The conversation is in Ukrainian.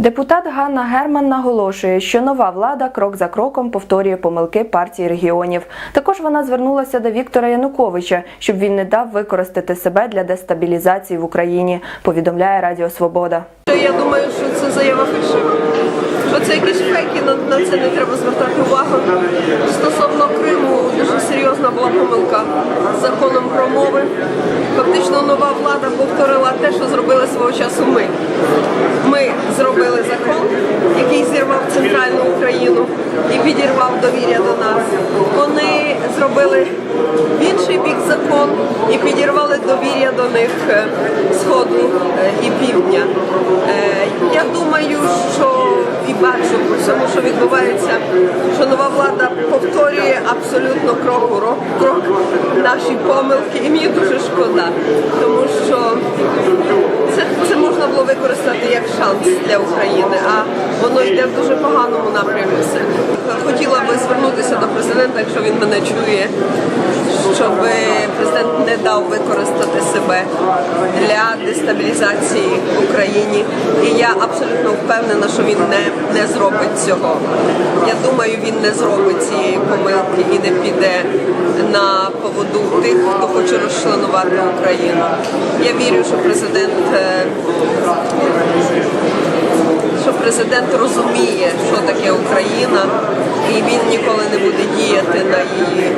Депутат Ганна Герман наголошує, що нова влада крок за кроком повторює помилки партії регіонів. Також вона звернулася до Віктора Януковича, щоб він не дав використати себе для дестабілізації в Україні. Повідомляє Радіо Свобода. Я думаю, що це заява фальшива. Що це якісь фейки, на, це не треба звертати увагу. Стосовно Криму дуже серйозна була помилка з законом про мови. Фактично нова влада повторила те, що зробили свого часу ми. Ми зробили центральну Україну і підірвав довір'я до нас. Вони зробили інший бік закон і підірвали довір'я до них е, сходу е, і півдня. Е, Я думаю, що і бачу по всьому, що відбувається, що нова влада повторює абсолютно крок у рок, крок наші помилки, і мені дуже шкода, тому що це, це можна було використати як шанс для України, а воно йде в дуже поганому напрямі. Хотіла би звернутися до президента, якщо він мене чує, щоб президент не дав використати себе для дестабілізації в Україні. І я абсолютно впевнена, що він не, не зробить цього. Я думаю, він не зробить цієї помилки і не піде на поводу тих, хто хоче розчленувати Україну. Я вірю, що президент. е, що президент розуміє, що таке Україна, і він ніколи не буде діяти на її